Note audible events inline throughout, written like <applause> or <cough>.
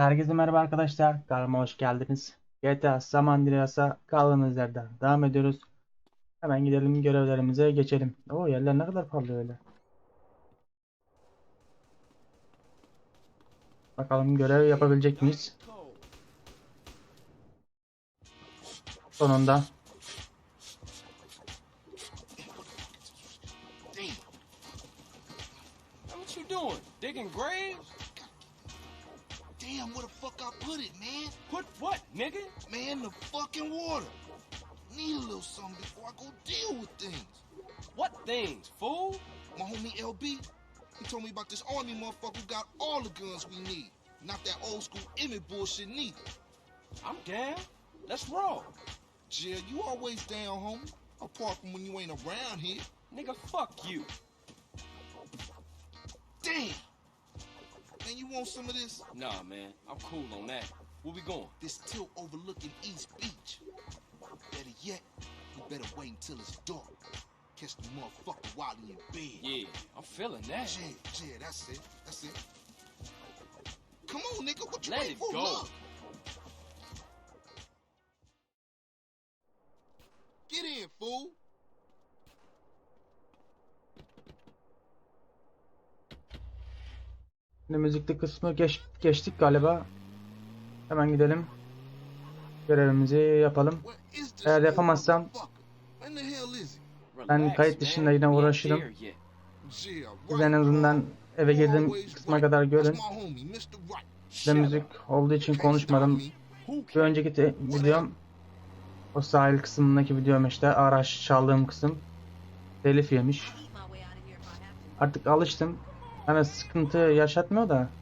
Herkese merhaba arkadaşlar. Kanalıma hoş geldiniz. GTA San Andreas'a kaldığımız yerden devam ediyoruz. Hemen gidelim görevlerimize geçelim. O yerler ne kadar parlıyor öyle. Bakalım görev yapabilecek miyiz? Sonunda. What you doing? Digging graves? Damn, where the fuck I put it, man? Put what, nigga? Man, the fucking water. Need a little something before I go deal with things. What things, fool? My homie LB, he told me about this army motherfucker who got all the guns we need. Not that old school Emmett bullshit neither. I'm down. Let's roll. Jill, you always down, homie. Apart from when you ain't around here. Nigga, fuck you. Damn! You want some of this? Nah, man. I'm cool on that. Where we going? This tilt overlooking East Beach. Better yet, you better wait until it's dark. Catch the motherfucker while in bed. Yeah, I'm feeling that. Yeah, yeah, that's it. That's it. Come on, nigga. What you Let waiting it for? go. Look. Şimdi müzikli kısmı geç, geçtik galiba. Hemen gidelim. Görevimizi yapalım. Eğer yapamazsam-? Ben kayıt dışında yine uğraşırım. Siz en azından eve girdiğim kısma kadar görün. Size müzik olduğu için konuşmadım. Bir önceki videom o sahil kısmındaki videom işte araç çaldığım kısım telif yemiş. Artık alıştım. Hani sıkıntı yaşatmıyor da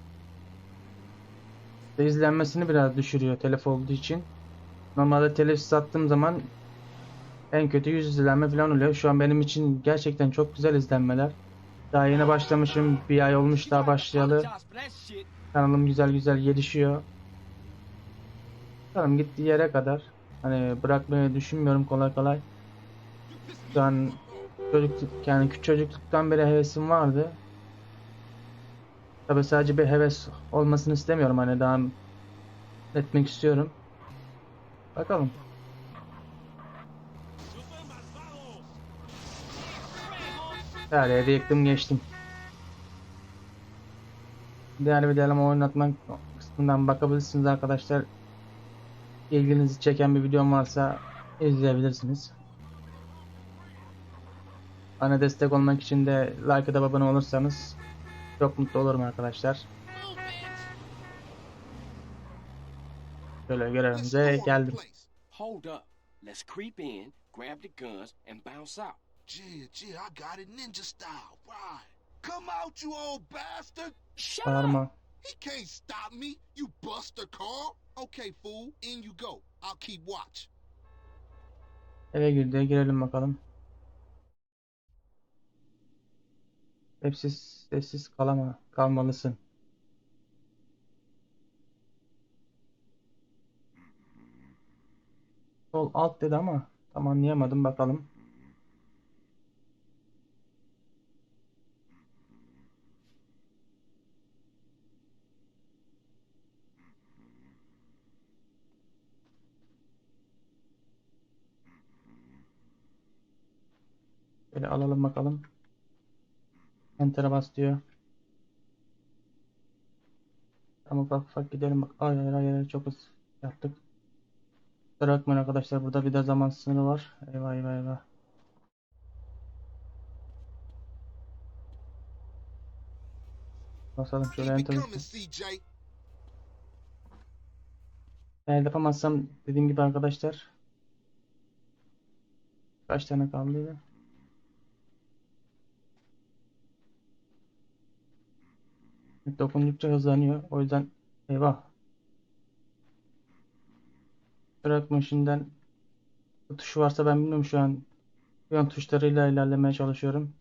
izlenmesini biraz düşürüyor telif olduğu için. Normalde telif sattığım zaman en kötü 100 izlenme falan oluyor. Şu an benim için gerçekten çok güzel izlenmeler. Daha yeni başlamışım. Bir ay olmuş daha başlayalı. Kanalım güzel güzel gelişiyor. Bakalım gittiği yere kadar. Hani bırakmayı düşünmüyorum kolay kolay. Şu an çocukluk yani küçük çocukluktan beri hevesim vardı. Tabi sadece bir heves olmasını istemiyorum hani devam etmek istiyorum. Bakalım. Her yeri yıktım geçtim. Diğer videolarımı oynatmak kısmından bakabilirsiniz arkadaşlar. İlginizi çeken bir videom varsa izleyebilirsiniz. Bana destek olmak için de like atıp abone olursanız çok mutlu olurum arkadaşlar. Şöyle görevimize geldim. Hold up. Let's creep in, grab the guns, and bounce out. Yeah, yeah, I got it ninja style. Right. Come out, you old bastard. Shut up. He can't stop me, you buster Carl. Okay, fool, in you go. I'll keep watch. Eve girdi. Girelim bakalım. Sessiz, sessiz kalama, kalmalısın. Sol alt dedi ama tam anlayamadım bakalım. Böyle alalım bakalım. Enter'a bas diyor. Ama ufak ufak gidelim bak. Ay ay ay ay çok hızlı yaptık. Kusura bakmayın arkadaşlar burada bir de zaman sınırı var. Eyvah eyvah eyvah. Basalım şöyle Keep it enter. coming, basayım. CJ. Eğer yapamazsam dediğim gibi arkadaşlar. Kaç tane kaldı? Dokundukça hızlanıyor. O yüzden eyvah. Bırakma şimdiden bu tuşu varsa ben bilmiyorum şu an. Yön tuşlarıyla ilerlemeye çalışıyorum.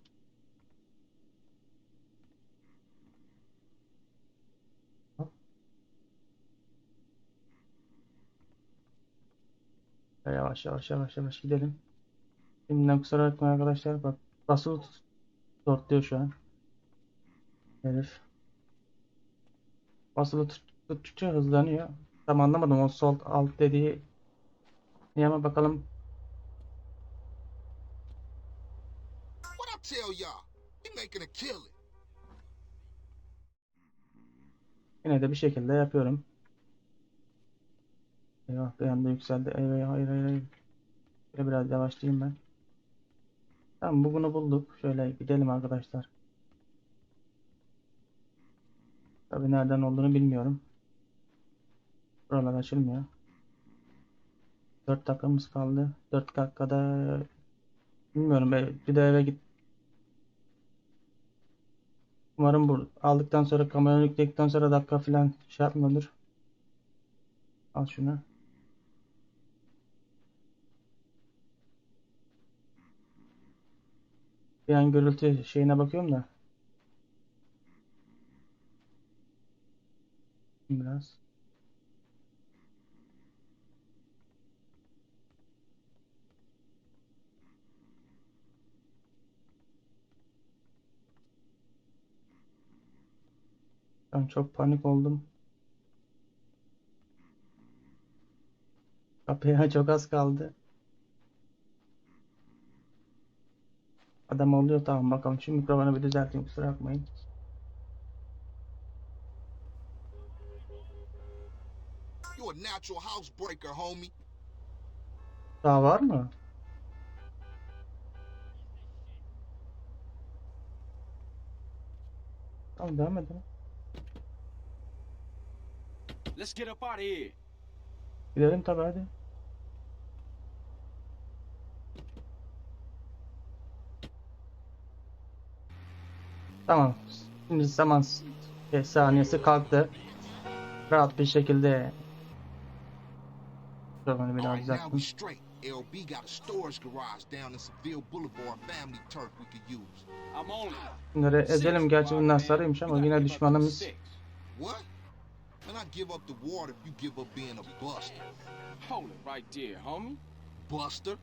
Yavaş yavaş yavaş yavaş gidelim. Şimdiden kusura bakmayın arkadaşlar. Bak basılı tut. Sortluyor şu an. Herif. Basılı tut Tuttukça hızlanıyor. Tam anlamadım o sol alt dediği. Niye ama bakalım. What I tell y'all? He making a killing. Yine de bir şekilde yapıyorum. Eyvah bir anda yükseldi. Eyvah hayır hayır hayır. Şöyle biraz yavaşlayayım ben. Tamam bugünü bulduk. Şöyle gidelim arkadaşlar. Tabii nereden olduğunu bilmiyorum. Buralar açılmıyor. 4 dakikamız kaldı. 4 dakikada bilmiyorum bir de eve git. Umarım bu aldıktan sonra kamera yükledikten sonra dakika falan şey yapmıyordur. Al şunu. Bir an gürültü şeyine bakıyorum da. Biraz. Ben çok panik oldum. Kapıya <laughs> çok az kaldı. Adam oluyor tamam bakalım şu mikrofonu bir düzelteyim kusura bakmayın. You a natural housebreaker, homie. Daha var mı? Tamam devam edelim. Let's get up out of here. Gidelim tabii hadi. Tamam. Şimdi zaman şey, saniyesi kalktı. Rahat bir şekilde Mikrofonu bir daha All right, now düzelttim. we straight. LB got a storage garage down in Seville Boulevard family turf we could use. I'm on it. Bunları ezelim. Gerçi bunlar sarıymış ama yine düşmanımız. six. What? Man, I give up the water if you give up being a buster. Hold it right there, homie. Buster?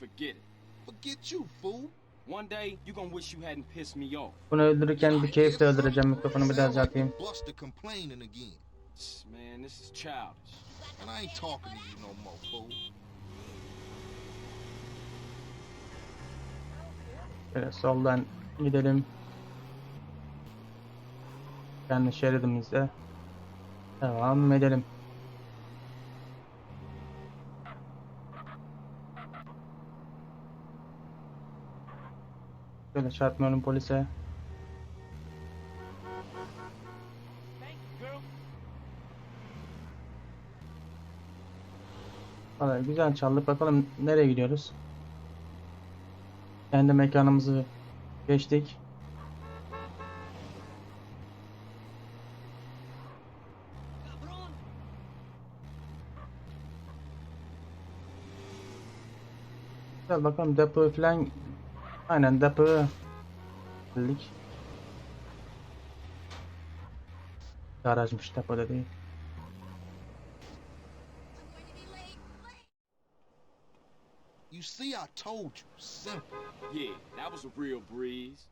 Forget it. Forget you, fool. One day, you gonna wish you hadn't pissed me off. Bunu öldürürken bir keyifle öldüreceğim. Mikrofonu bir daha düzelteyim. Buster complaining again. Man, this is childish. And I ain't talking to you no more, fool. Şöyle soldan gidelim. Kendi şeridimizde devam edelim. Şöyle çarpmıyorum polise. Valla güzel çaldık. Bakalım nereye gidiyoruz? Kendi mekanımızı geçtik. Güzel bakalım depo falan aynen depo geldik. Garajmış depo değil. See, I told you. Simple. Yeah, that was a real breeze.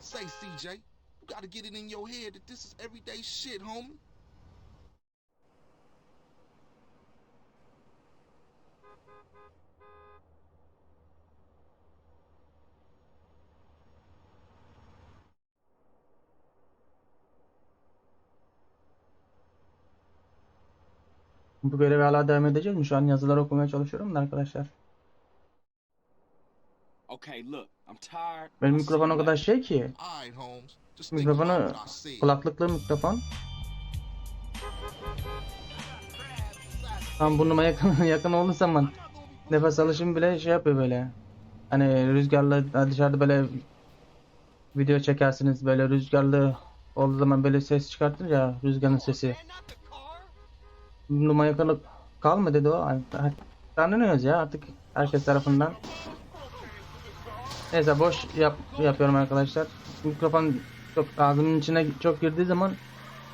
Say, CJ, you gotta get it in your head that this is everyday shit, homie. Bu görevi hala devam edeceğiz mi? Şu an yazıları okumaya çalışıyorum da arkadaşlar. Okay, look, I'm tired. Benim mikrofon o kadar şey ki. Mikrofonu kulaklıklı mikrofon. Tam burnuma yakın <laughs> yakın olduğu zaman nefes alışım bile şey yapıyor böyle. Hani rüzgarlı dışarıda böyle video çekersiniz böyle rüzgarlı olduğu zaman böyle ses çıkartınca rüzgarın sesi. Burnuma yakın kalma dedi o. Tanınıyoruz ya artık herkes tarafından. Neyse boş yap, yapıyorum arkadaşlar. Mikrofon çok ağzımın içine çok girdiği zaman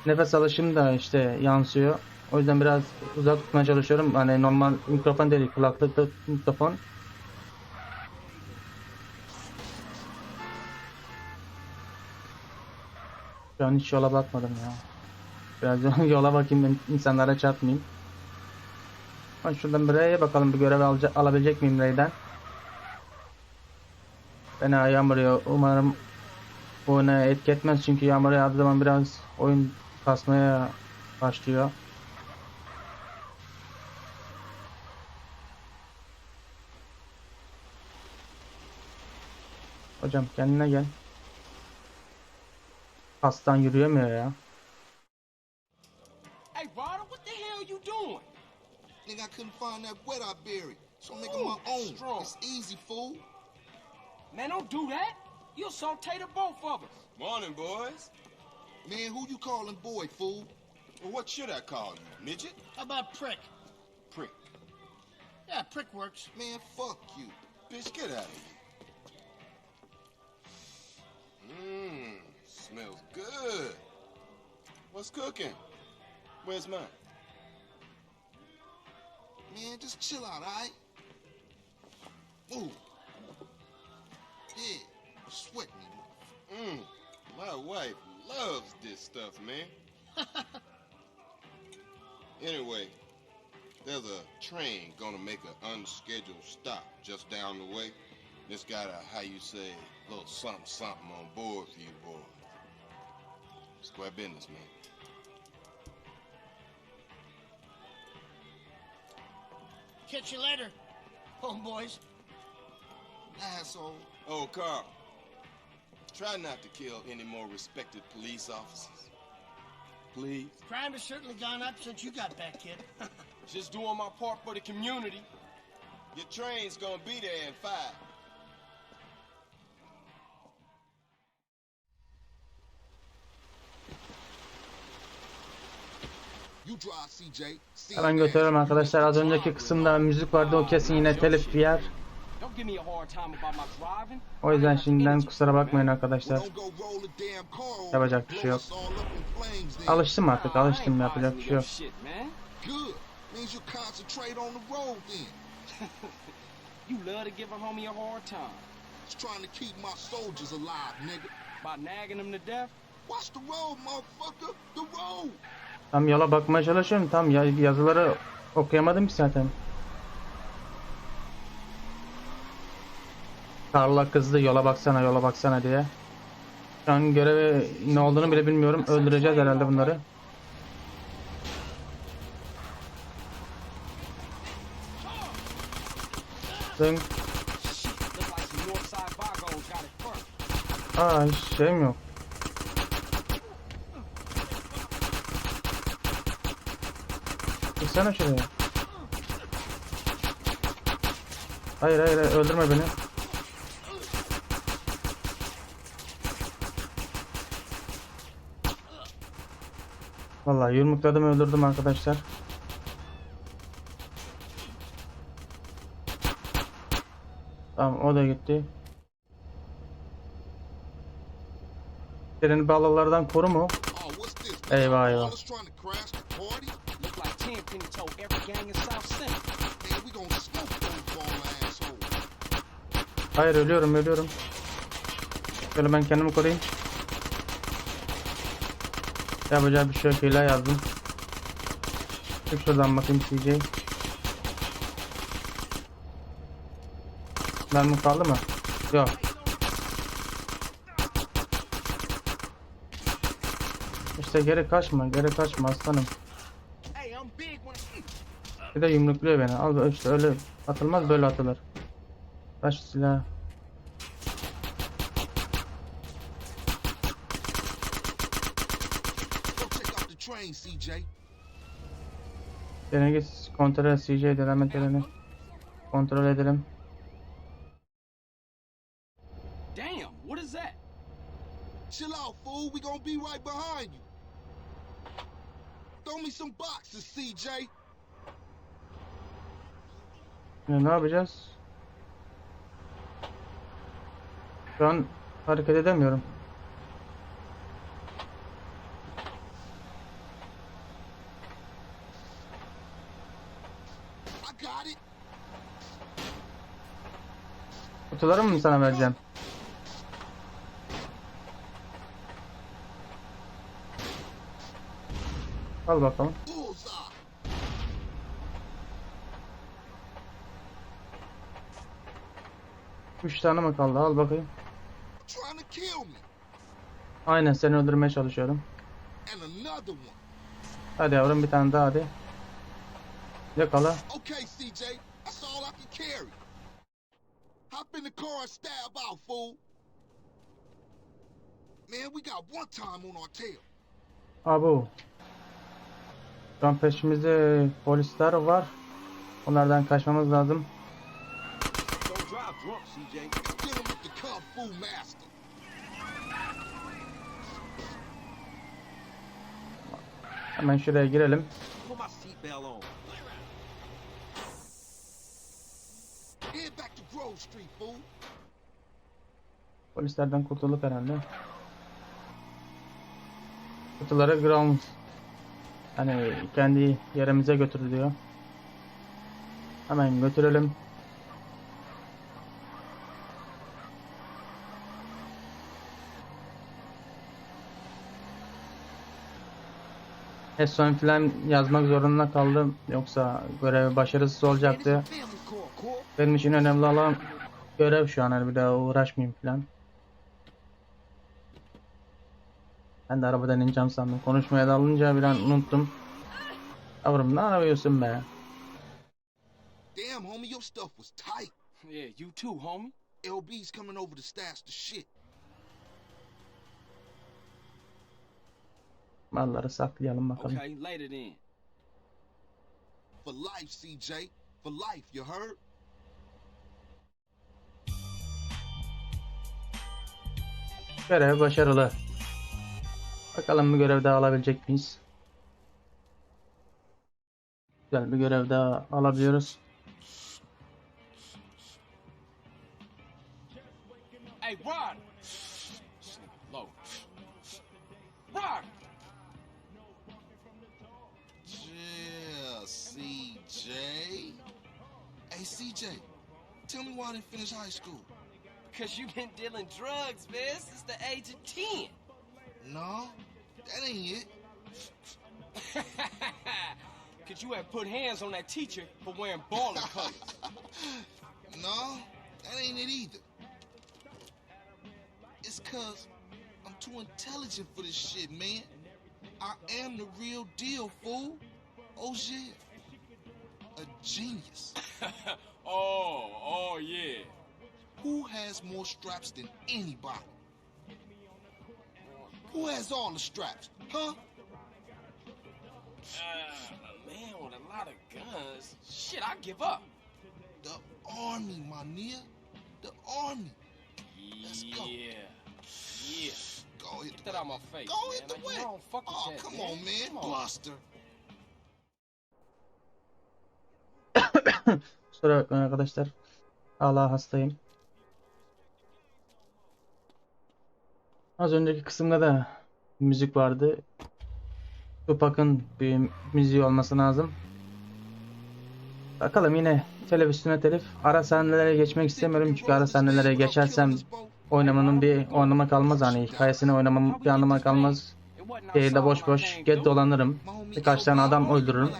nefes alışım da işte yansıyor. O yüzden biraz uzak tutmaya çalışıyorum. Hani normal mikrofon değil, kulaklıklı mikrofon. Şu an hiç yola bakmadım ya. Biraz <laughs> yola bakayım insanlara çarpmayayım. Ben şuradan bir R'ye bakalım bir görev alabilecek miyim R'den? Fena yağmur yağıyor. Umarım bu oyuna etki etmez çünkü yağmur yağdığı zaman biraz oyun kasmaya başlıyor. Hocam kendine gel. Pastan yürüyemiyor ya. Couldn't find that wet I buried. So I'm making my Ooh, own. strong. It's easy, fool. Man, don't do that. You'll saute the both of us. Morning, boys. Man, who you calling boy, fool? Well, what should I call you? Midget? How about prick? Prick. Yeah, prick works. Man, fuck you. Bitch, get out of here. Mmm, smells good. What's cooking? Where's mine? Man, just chill out, alright? Ooh. Yeah, sweat me. Mmm, my wife loves this stuff, man. <laughs> anyway, there's a train gonna make an unscheduled stop just down the way. It's got a, how you say, little something something on board for you boys. Square business, man. Catch you later, homeboys. Asshole. Oh, Carl. Try not to kill any more respected police officers. Please. Crime has certainly gone up since you got back, kid. <laughs> Just doing my part for the community. Your train's gonna be there in five. Hemen götürüyorum arkadaşlar. Az önceki kısımda müzik vardı. O kesin yine telif bir yer. O yüzden şimdiden kusura bakmayın arkadaşlar. Yapacak bir şey yok. Alıştım artık alıştım yapacak bir şey yok. You love to give a homie a hard time. Just trying to keep my soldiers alive, nigga. By nagging them to death. Watch the road, motherfucker. The road. Tam yola bakmaya çalışıyorum. Tam ya- yazıları okuyamadım ki zaten. Karla kızdı yola baksana yola baksana diye. Şu an görevi ne olduğunu bile bilmiyorum. Öldüreceğiz herhalde bunları. Zınk. Aa hiç şeyim yok. Çıksana şuraya. Hayır hayır hayır, öldürme beni. Vallahi yumrukladım öldürdüm arkadaşlar. Tamam o da gitti. Treni balalardan koru mu? Oh? Eyvah, eyvah. Trying to told every gang in South Central. Man, we gonna smoke those ball assholes. Hayır ölüyorum ölüyorum. Şöyle ben kendimi koruyayım. Yapacak bir şey yok hile yazdım. Çık şuradan bakayım CJ. Mermi kaldı mı? Yok. İşte geri kaçma geri kaçma aslanım. Bir de yumrukluyor beni. Al işte öyle atılmaz böyle atılır. Kaç silah. Git kontrol et CJ deneme tereni. Kontrol edelim. Damn, what is that? Chill out, fool. We gonna be right behind you. Throw me some boxes, CJ. Ne yapacağız? Şu an hareket edemiyorum. Kutuları mı sana vereceğim? Al bakalım. Üç tane mi kaldı? Al bakayım. Aynen seni öldürmeye çalışıyorum. Hadi yavrum bir tane daha hadi. Yakala. Abu. Şu an peşimizde polisler var. Onlardan kaçmamız lazım. Drunk, CJ. Get him with the Kung Fu Master. Hemen şuraya girelim. Polislerden kurtulduk herhalde. Kutuları ground hani kendi yerimize götürülüyor. Hemen götürelim. Son filan yazmak zorunda kaldım. Yoksa görev başarısız olacaktı. Benim için önemli olan görev şu an. Hani bir daha uğraşmayayım falan. Ben de arabadan ineceğim sandım. Konuşmaya dalınca bir an unuttum. Yavrum ne yapıyorsun be? Damn, homie, your stuff was tight. Yeah, you too, homie. LB's coming over to stash the shit. Malları saklayalım bakalım. Okay, later then. For life, CJ. For life, you heard? Görev başarılı. Bakalım bir görev daha alabilecek miyiz? Güzel bir görev daha alabiliyoruz. Tell me why I didn't finish high school. Because you've been dealing drugs, man, since the age of 10. No, that ain't it. <laughs> Because you have put hands on that teacher for wearing bowling <laughs> colors. No, that ain't it either. It's cause I'm too intelligent for this shit, man. I am the real deal, fool. Oh shit. A genius. <laughs> oh, oh, yeah. Who has more straps than anybody? Who has all the straps? Huh? Uh, a man with a lot of guns. Shit, I give up. The army, my nigga. The army. Let's go. Yeah. Yeah. Go hit Get the that out my face. Go man. hit the Like, way. you don't fuck Oh, that, come man. on, man. Come on. Buster. <coughs> Kusura bakmayın arkadaşlar. Hala hastayım. Az önceki kısımda da müzik vardı. Tupac'ın bir müziği olması lazım. Bakalım yine televizyona telif. Ara sahnelere geçmek istemiyorum çünkü ara sahnelere geçersem oynamanın bir anlamı kalmaz hani hikayesini oynamam bir anlamı kalmaz. Şehirde boş boş get dolanırım. Birkaç tane adam öldürürüm.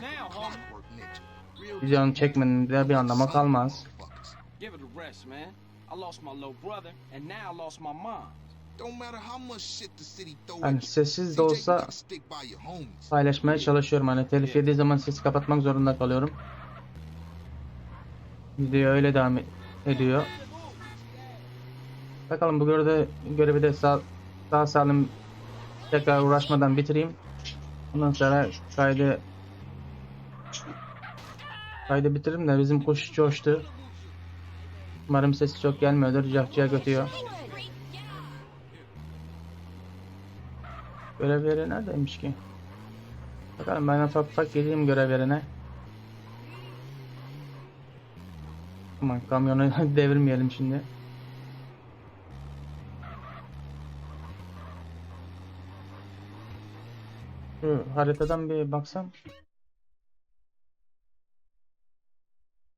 Videonun çekmenin de bir anlamı kalmaz. Give it a rest, man. I lost my little brother, and now I lost my mom. Don't matter how much shit the city throw at you. sessiz de olsa paylaşmaya çalışıyorum. Hani telif yediği zaman sesi kapatmak zorunda kalıyorum. Video öyle devam ediyor. Bakalım bu görevde görevi de sağ, sağ salim tekrar uğraşmadan bitireyim. Ondan sonra kaydı kaydı bitiririm de bizim kuş coştu. Umarım sesi çok gelmiyordur. Cahçıya götüyor. Görev yeri neredeymiş ki? Bakalım ben ufak ufak geleyim görev yerine. Aman kamyonu <laughs> devirmeyelim şimdi. Şu haritadan bir baksam.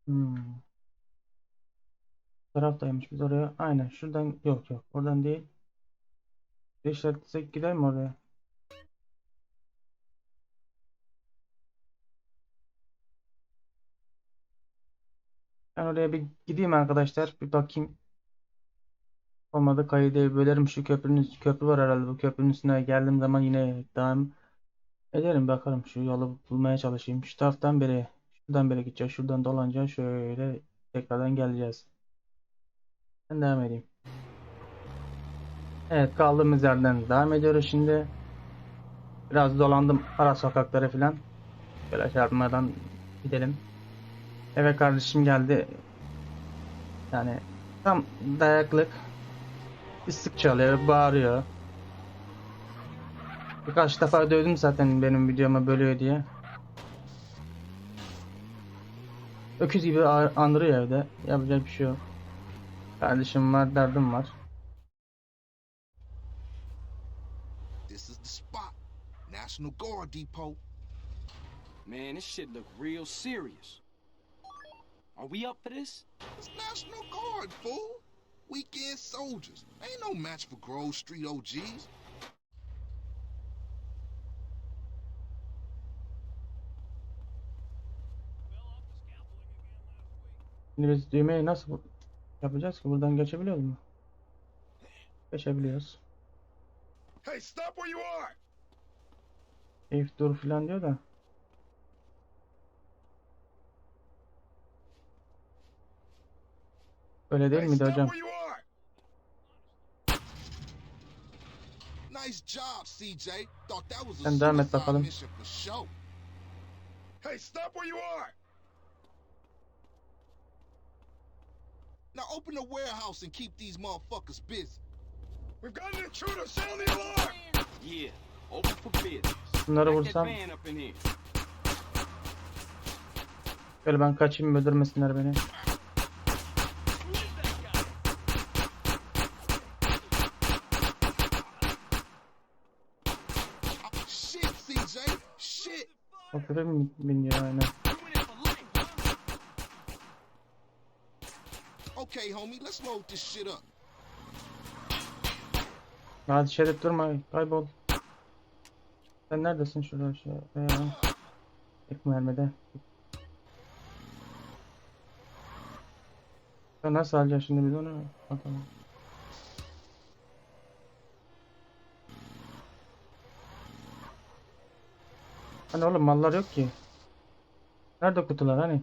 Hmm. Taraftaymış biz oraya. Aynen şuradan yok yok. Oradan değil. İşaretlesek gider mi oraya? Ben oraya bir gideyim arkadaşlar. Bir bakayım. Olmadı kaydı bölerim şu köprünün köprü var herhalde. Bu köprünün üstüne geldiğim zaman yine devam ederim. Bakarım şu yolu bulmaya çalışayım. Şu taraftan beri şuradan beri gideceğiz. Şuradan dolanacağız. Şöyle tekrardan geleceğiz. Ben devam edeyim. Evet kaldığımız yerden devam ediyoruz şimdi. Biraz dolandım ara sokakları falan. Böyle çarpmadan gidelim. Eve kardeşim geldi. Yani tam dayaklık. Islık çalıyor, bağırıyor. Birkaç defa dövdüm zaten benim videoma bölüyor diye. Öküz gibi andırıyor evde. Yapacak bir şey yok. Kardeşim var, derdim var. This is the spot. National Guard Depot. Man, this shit look real serious. Are we up for this? It's National Guard, fool. Weekend soldiers. Ain't no match for Grove Street OGs. Şimdi biz düğmeyi nasıl yapacağız ki? Buradan geçebiliyoruz mu? Geçebiliyoruz. Hey, stop where you are! Keyif dur falan diyor da. Öyle değil hey, miydi hocam? Nice job, CJ. Thought that was a Sen devam et bakalım. Hey, stop where you are! Now open the warehouse and keep these motherfuckers busy. We've got an intruder! Sound the alarm! Yeah, open for business. Bunları vursam böyle ben kaçayım öldürmesinler beni. Shit, CJ. Shit. O köpek mi biniyor aynen. Okay, homie, let's load this shit up. Hadi edip durma kaybol. Sen neredesin şurada şey? Ee, tek mermide. Ya nasıl alacağız şimdi biz onu? Bakalım. Hani oğlum mallar yok ki. Nerede kutular hani?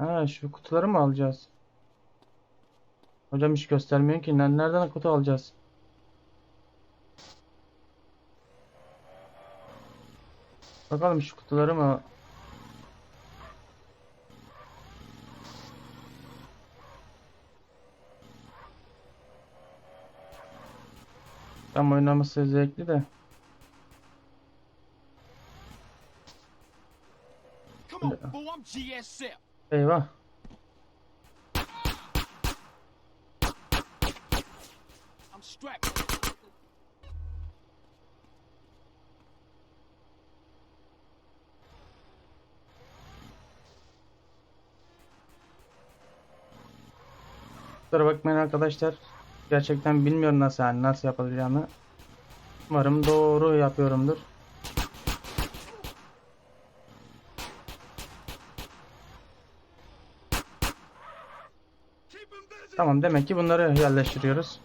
Ha şu kutuları mı alacağız? Hocam hiç göstermiyor ki. Ner- Nereden kutu alacağız? Bakalım şu kutuları mı? Tam oynaması zevkli de. Come on, fool, I'm GSF. Eyvah. Kusura bakmayın arkadaşlar. Gerçekten bilmiyorum nasıl yani nasıl yapılacağını. Umarım doğru yapıyorumdur. Keep him busy! Tamam demek ki bunları yerleştiriyoruz.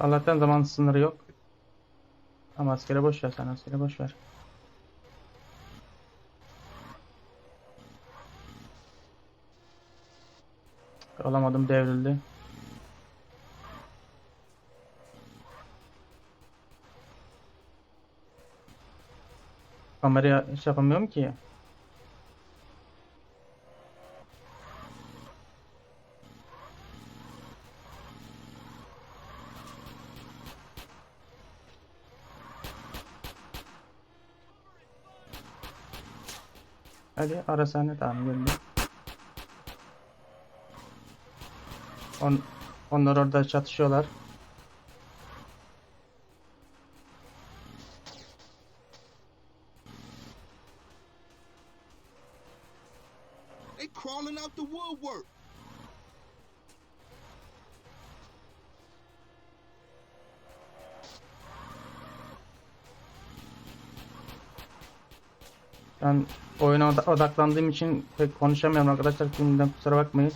Allah'tan zaman sınırı yok. Ama askere boş ver sen askere boş ver. Olamadım devrildi. Kameraya şey yapamıyorum ki. Hadi ara sahne tamam geldi. On, onlar orada çatışıyorlar. Ben oyuna oda- odaklandığım için pek konuşamıyorum arkadaşlar. Şimdiden kusura bakmayın.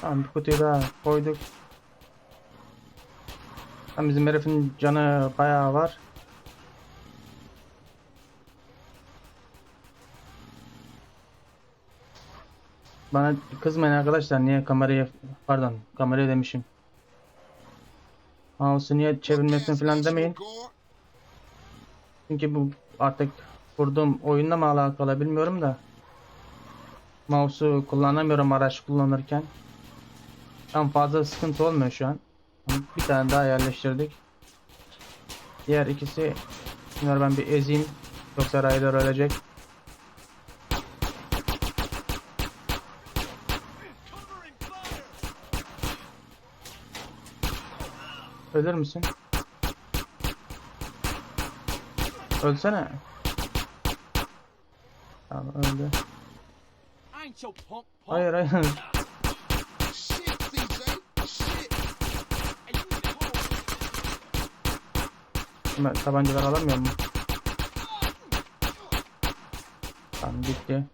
Tamam bir kutuyu daha koyduk. Tamam bizim herifin canı bayağı var. Bana kızmayın arkadaşlar niye kamerayı pardon kamerayı demişim. Mouse'u niye çevirmesini falan demeyin. Çünkü bu artık kurduğum oyunla mı alakalı bilmiyorum da. Mouse'u kullanamıyorum araç kullanırken. Tam fazla sıkıntı olmuyor şu an. Bir tane daha yerleştirdik. Diğer ikisi bunları ben bir ezeyim. Yoksa Ryder ölecek. Ölür müsün? Ölsene. Tamam öldü. Hayır hayır. Ben tabancalar alamıyor mu? Tamam gitti.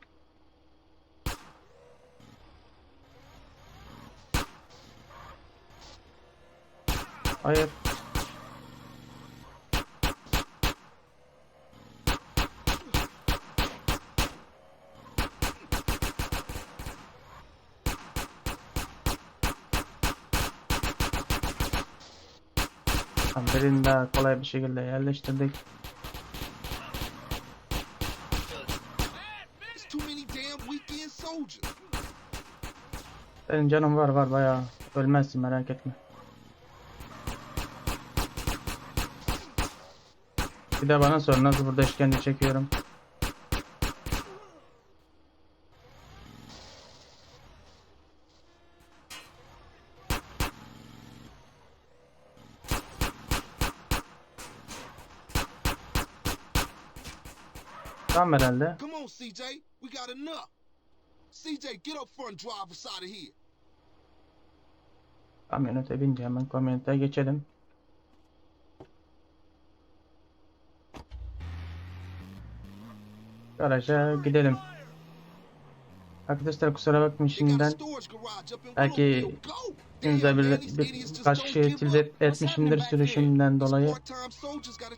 Hayır. Tamam, birini daha kolay bir şekilde yerleştirdik. Senin canın var var bayağı. Ölmezsin merak etme. Bir de bana sor nasıl burada işkence çekiyorum. Tamam herhalde. Come on, CJ. We got enough. CJ, get up front drive us out of here. Kamyonete bince hemen kamyonete geçelim. Garaja gidelim. Arkadaşlar kusura bakmayın şimdiden. Belki Damn, bir, bir, kişiye give tilt etmişimdir sürüşümden dolayı.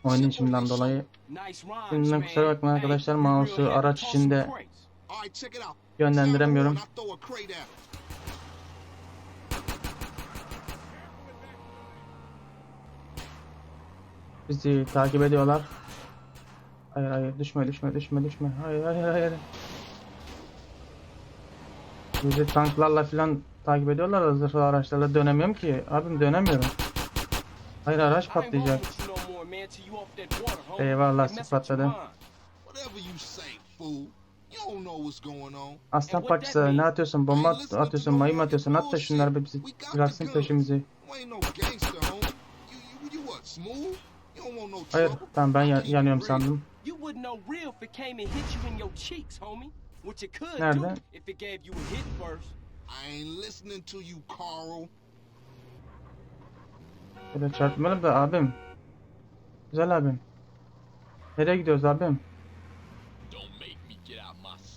On içimden dolayı. Şimdiden kusura bakmayın arkadaşlar, mouse'u araç içinde yönlendiremiyorum. Bizi takip ediyorlar. Hayır hayır düşme düşme düşme düşme. Hayır hayır hayır. Bizi tanklarla falan takip ediyorlar da zırhlı araçlarla dönemiyorum ki. Abim dönemiyorum. Hayır araç patlayacak. Eyvallah, your patladı. Aslan that ne atıyorsun? Bomba at- atıyorsun, mayım atıyorsun. At da şunları bir bizi bıraksın peşimizi. Hayır tamam ben ya- yanıyorum sandım. You wouldn't know real if it came and hit you in your cheeks, homie. Which it could Nerede? do if it gave you a hit first. I ain't listening to you, Carl. Böyle çarpmayalım da abim. Güzel abim. Nereye gidiyoruz abim?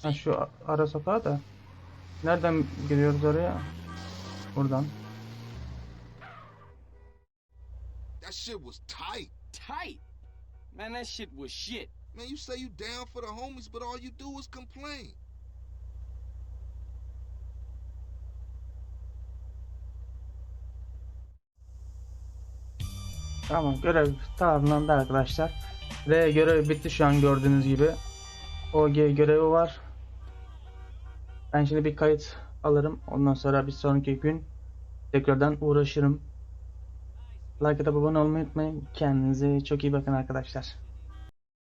Ha şu a- ara sokağa da. Nereden giriyoruz oraya? Buradan. That shit was tight. Tight. Man, that shit was shit. Man, you say you down for the homies, but all you do is complain. Tamam görev tamamlandı arkadaşlar. R görev bitti şu an gördüğünüz gibi. OG görevi var. Ben şimdi bir kayıt alırım. Ondan sonra bir sonraki gün tekrardan uğraşırım. Like atıp abone olmayı unutmayın. Kendinize çok iyi bakın arkadaşlar.